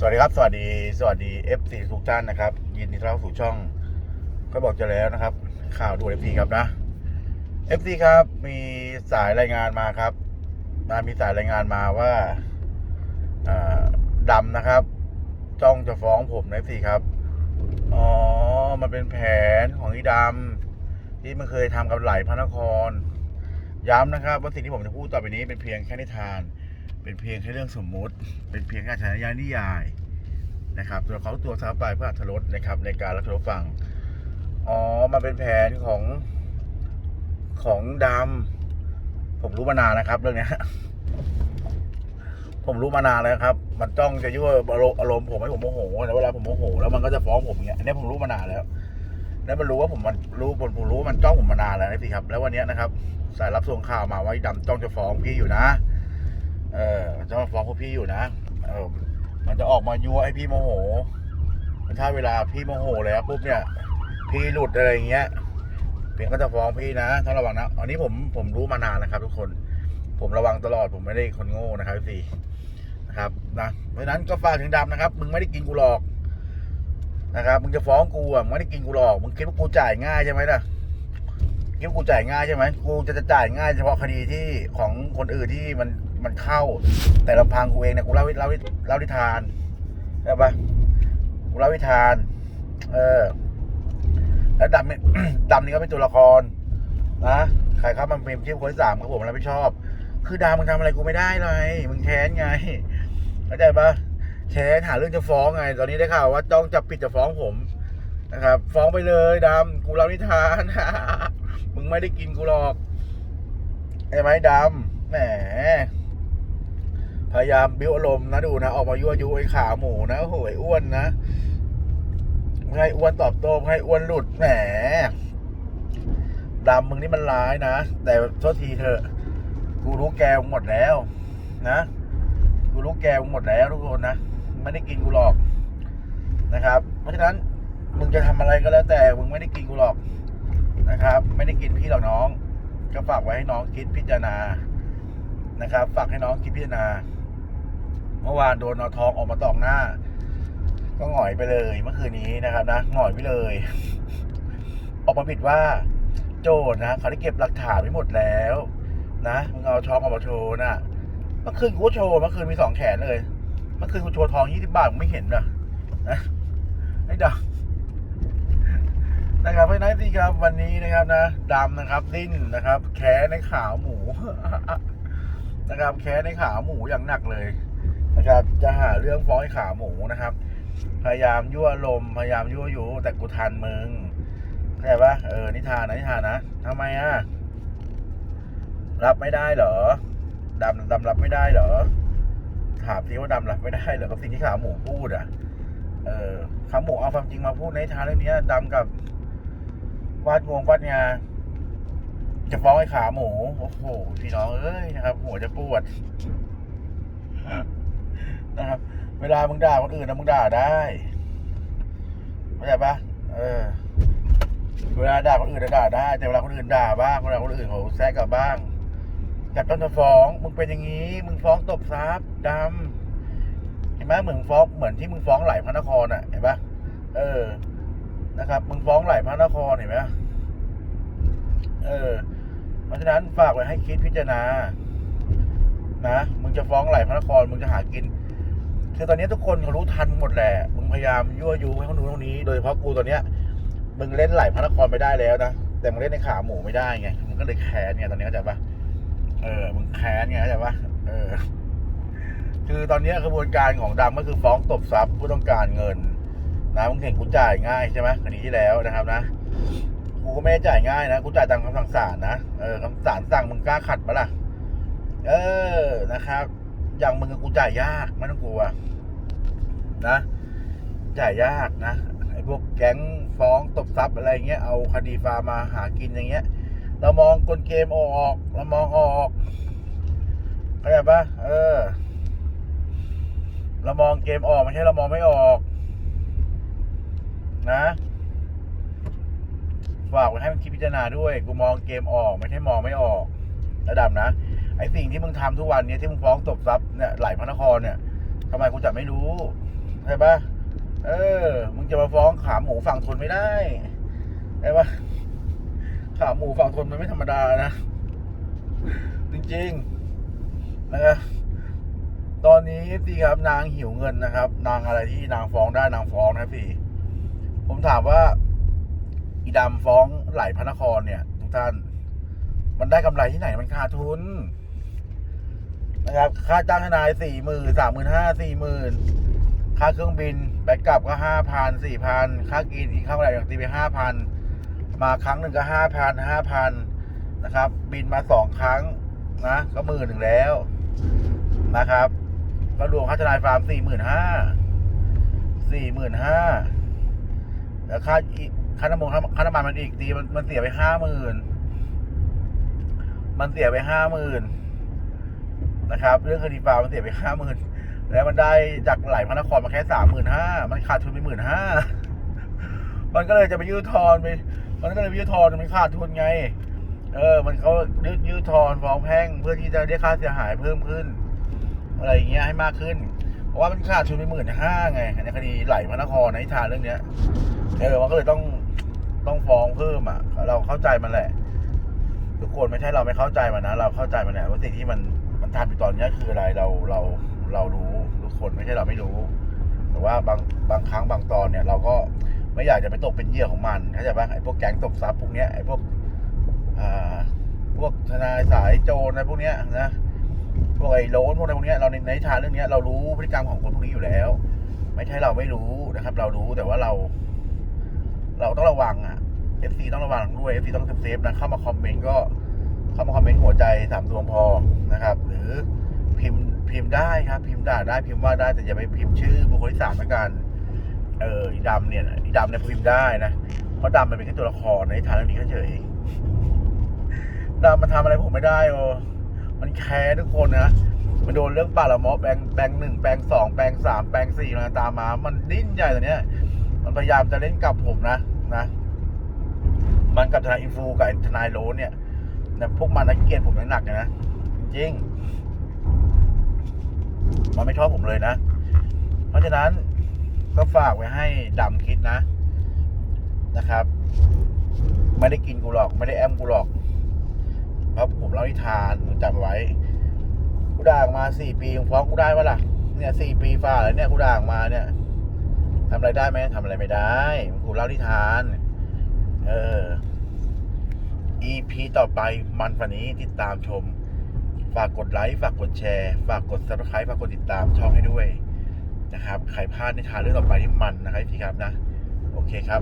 สวัสดีครับ สวัสดีสวัสดี FC ทุกท่านนะครับ ยินดีต้อนรับสู่ช่องก็บอกจะแล้วนะครับ ข่าวด่วน FC ครับนะ FC ครับ มีสายรายงานมาครับมามีสายรายงานมาว่าเอ่อดำนะครับ จ้องจะฟ้องผมนะ FC ครับ อ๋อ มันเป็นแผนของอีดำที่มันเคยทำกับไหลพระนคร ย้ำนะครับว่าสิ่งที่ผมจะพูดต่อไปนี้เป็นเพียงแค่นิทาน เป็นเพียงแค่เรื่องสมมุติ เป็นเพียงการใช้ยานิยายนะครับตัวเขาตัวซาไปเพื่ออัธรสนะครับ ในการรับชมฟังอ๋อมันเป็นแผนของของดำผมรู้มานานนะครับ เรื่องนี้ผมรู้มานานแล้วครับ มันจ้องจะยั่วอารมณ์ผมให้ผมโมโหแล้วเวลาผมโมโหแล้วมันก็จะฟ้องผมอย่างเงี้ยอันนี้ผมรู้มานานแล้ว แล้วมันรู้ว่าผมมันรู้ผมผมรู้ว่ามันจ้องผมมานานแล้วนะพี่ครับ แล้ววันนี้นะครับ สายรับส่งข่าวมาว่าไอ้ดำจ้องจะฟ้องพี่อยู่นะ เออจะมาฟ้องพวกพี่อยู่นะ เออ มันจะออกมายั่วให้พี่โมโหถ้าเวลาพี่โมโหแล้วปุ๊บเนี่ย พี่หลุดอะไรอย่างเงี้ยเพียงก็จะฟ้องพี่นะต้องระวังนะ อันนี้ผมผมรู้มานานนะครับ ทุกคน ผมระวังตลอดผมไม่ได้คนโง่นะครับพี่นะครับนะเพราะฉะนั้นก็ฝากถึงดำนะครับ มึงไม่ได้กินกูหรอกนะครับมึงจะฟ้องกูอะมึงไม่ได้กินกูหรอกมึงคิดว่ากูจ่ายง่ายใช่ไหมล่ะคิดว่ากูจ่ายง่ายใช่ไหมกูจะจะจ่ายง่ายเฉพาะคดีที่ของคนอื่นที่มัน มันเข้า แต่ลำพังกูเองเนี่ยกูเล่าเล่าเล่านิทานใช่ปะกูเล่านิทาน เออ แล้วดำเนี่ยดำนี่ก็เป็นตัวละครนะใครครับมันเป็นที่คนที่สามครับผมรับผิดชอบ คือดามึงทำอะไรกูไม่ได้เลยมึงแค้นไงเข้าใจปะแค้นหาเรื่องจะฟ้องไง ตอนนี้ได้ข่าวว่าจ้องจับผิดจะฟ้องผมนะครับ ฟ้องไปเลยดำกูเล่านิทานมึงไม่ได้กินกูหรอกไอ้ไม้ดำแหม พยายามบิ้วอารมณ์นะดูนะ ออกมายั่วยุไอ้ขาหมูนะโหไอ้อ้วนนะให้อ้วนตอบโต้ให้อ้วนหลุดแหมดำมึงนี่มันร้ายนะ แต่โทษทีเถอะ กูรู้แกหมดแล้ว นะ กูรู้แกหมดแล้วทุกคนนะไม่ได้กินกูหรอกนะครับ เพราะฉะนั้นมึงจะทำอะไรก็แล้วแต่มึงไม่ได้กินกูหรอกนะครับ ไม่ได้กินพี่หรอกน้อง ก็ฝากไว้ให้น้องคิดพิจารณานะครับ ฝากให้น้องคิดพิจารณา เมื่อวานโดนเอาทองออกมาตอกหน้า ก็หงอยไปเลยเมื่อคืนนี้นะครับนะหงอยไปเลย ออกมาผิดว่า โจนะเขาได้เก็บหลักฐานไว้หมดแล้ว นะมึงเอาทองออกมาโชว์นะเมื่อคืนกูโชว์เมื่อคืนมีสองแขนเลยเมื่อคืนกูโชว์ทองยี่สิบบาทมึงไม่เห็นเหรอนะไอ้ดำนะครับเพราะนั้นสิครับวันนี้นะครับนะดำนะครับดิ้นนะครับ แขนในขาวหมูนะครับแค้นในขาหมูอย่างหนักเลย นะครับ จะหาเรื่องฟ้องไอ้ขาหมูนะครับ พยายามยั่วลม พยายามยั่วยุแต่กูทันมึงเข้าใจปะเออนิทานนะนิทานนะทำไมอะรับไม่ได้เหรอดำดำรับไม่ได้เหรอถามสิว่าดำรับไม่ได้เหรอกับสิ่งที่ขาหมูพูดอะ เออขาหมูเอาความจริงมาพูดในนิทานเรื่องนี้ดำกับวาดงวงวาดงาจะฟ้องไอ้ขาหมู โอ้โห พี่น้องเอ้ยนะครับ หัวจะปวด นะครับ เวลามึงด่าคนอื่นนะมึงด่าได้เข้าใจปะเออ เวลาด่าคนอื่นนะด่าได้ แต่เวลาคนอื่นด่าบ้างเวลาคนอื่นเขาแซะกลับบ้างจับต้นจะฟ้องมึงเป็นอย่างนี้ มึงฟ้องตบทรัพย์ดำเห็นไหมเหมือนฟ้องเหมือนที่มึงฟ้องไหลพระนครอะเห็นปะเออ นะครับ มึงฟ้องไหลพระนครเห็นไหมเออ เพราะฉะนั้นฝากไว้ให้คิดพิจารณานะมึงจะฟ้องไหลพระนครมึงจะหากิน คือตอนนี้ทุกคนเขารู้ทันหมดแหละ มึงพยายามยั่วยุให้คนนู้นคนนี้ โดยเฉพาะกูตอนเนี้ย มึงเล่นไหลพระนครไปได้แล้วนะ แต่มึงเล่นในขาหมูไม่ได้ไง มึงก็เลยแค้นไงตอนนี้เข้าใจปะเออ มึงแค้นไงเข้าใจปะเออ คือตอนนี้กระบวนการของดำก็คือฟ้องตบทรัพย์ผู้ต้องการเงินนะมึงเห็นกูจ่ายง่ายใช่ไหมคดีที่แล้วนะครับนะ กูก็ไม่ได้จ่ายง่ายนะ กูจ่ายตามคำสั่งศาลนะ เออคำศาลสั่งมึงกล้าขัดปะล่ะ เออ นะครับ อย่างมึงกับกูจ่ายยากไม่ต้องกลัวนะจ่ายยากนะไอ้พวกแก๊งฟ้องตบทรัพย์อะไรเงี้ยเอาคดีฟาร์มมาหากินอย่างเงี้ย เรามองกลเกมออกเรามองออกเข้าใจปะเออ เรามองเกมออกไม่ใช่เรามองไม่ออก นะฝากไว้ให้มันคิดพิจารณาด้วย กูมองเกมออกไม่ใช่มองไม่ออก ระดับนะ ไอ้สิ่งที่มึงทำทุกวันเนี้ยที่มึงฟ้องตบทรัพย์เนี่ยไหลพระนครเนี่ยทำไมกูจะไม่รู้ใช่ปะเออ มึงจะมาฟ้องขาหมูฝั่งทนไม่ได้ใช่ปะขาหมูฝั่งทนมันไม่ธรรมดานะ จริงๆนะครับตอนนี้พี่ครับนางหิวเงินนะครับ นางอะไรที่นางฟ้องได้นางฟ้องนะพี่ผมถามว่าอีดำฟ้องไหลพระนครเนี่ย ทุกท่าน มันได้กำไรที่ไหนมันขาดทุน นะครับ ค่าจ้างทนายสี่หมื่นสามหมื่นห้าสี่หมื่นค่าเครื่องบินแบกกลับก็ห้าพันสี่พันค่ากินอีกค่าอะไรอย่างตีไปห้าพันมาครั้งหนึ่งก็ห้าพันห้าพันนะครับ บินมาสองครั้งนะก็หมื่นหนึ่งแล้วนะครับก็รวมค่าทนายฟาร์มสี่หมื่นห้าสี่หมื่นห้าแล้วค่าอีค่าน้ำมันค่าน้ำมันมันอีกตีมันมันเสียไปห้าหมื่นมันเสียไปห้าหมื่น นะครับ เรื่องคดีฟาร์มมันเสียไปห้าหมื่นแล้วมันได้จากไหลพระนครมาแค่สามหมื่นห้ามันขาดทุนไปหมื่นห้ามันก็เลยจะไปยืดทอนไปมันก็เลยยืดทอนมันขาดทุนไง เออ มันเขายืดยืดทอนฟ้องแพ่งเพื่อที่จะได้ค่าเสียหายเพิ่มขึ้น อะไรอย่างเงี้ยให้มากขึ้น เพราะว่ามันขาดทุนไปหมื่นห้าไงในคดีไหลพระนครในทานเรื่องเนี้ยเออมันก็เลยต้องต้องฟ้องเพิ่มอะ เราเข้าใจมันแหละทุกคนไม่ใช่เราไม่เข้าใจมันนะ เราเข้าใจมันแหละว่าสิ่งที่มัน มันทำอยู่ตอนนี้คืออะไรเราเราเรารู้ทุกคนไม่ใช่เราไม่รู้ แต่ว่าบางบางครั้งบางตอนเนี่ย เราก็ไม่อยากจะไปตกเป็นเหยื่อของมันเข้าใจปะไอ้พวกแก๊งตบทรัพย์พวกเนี้ยไอ้พวกอ่าพวกทนายสายโจรอะไรพวกเนี้ยนะพวกไอ้โลนพวกอะไรพวกเนี้ยเราในในทานเรื่องเนี้ยเรารู้พฤติกรรมของคนพวกนี้อยู่แล้ว ไม่ใช่เราไม่รู้นะครับ เรารู้แต่ว่าเรา เราต้องระวังอะ FC ต้องระวังด้วย FC ต้องเซฟนะเข้ามาคอมเมนต์ก็ เข้ามาคอมเมนต์หัวใจสามดวงพอนะครับ หรือพิมพ์พิมพ์ได้ครับ พิมพ์ด่าได้พิมพ์ว่าได้แต่อย่าไปพิมพ์ชื่อบุคคลที่สามละกันเอออีดำเนี่ยอีดำเนี่ยพิมพ์ได้นะเพราะดำมันเป็นแค่ตัวละครในทานเรื่องนี้เฉยดำมันทำอะไรผมไม่ได้โอมันแคร์ทุกคนนะมันโดนเรื่องป่าละมอแปลงแปลงหนึ่งแปลงสองแปลงสามแปลงสี่มาตามมา มันดิ้นใหญ่ตัวเนี้ย มันพยายามจะเล่นกับผมนะนะ มันกับทนายอินฟูกับทนายโรสเนี่ย แต่พวกมันนักเกลียดผมหนักๆนะจริง มันไม่ชอบผมเลยนะ เพราะฉะนั้นก็ฝากไว้ให้ดำคิดนะ นะครับ ไม่ได้กินกูหรอก ไม่ได้แอมกูหรอกเพราะผมเล่านิทานจำไว้กูด่างมาสี่ปีฟ้องกูได้ปะล่ะเนี่ยสี่ปีฝ่าแล้วเนี่ยกูด่างมาเนี่ยทำอะไรได้ไหมทำอะไรไม่ได้กูเล่านิทาน เออ EP ต่อไปมันฝันนี้ติดตามชม ฝากกดไลค์ ฝากกดแชร์ ฝากกด subscribe ฝากกดติดตามช่องให้ด้วยนะครับ ใครพลาดในทางเรื่องต่อไปที่มันนะครับพี่ครับนะ โอเคครับ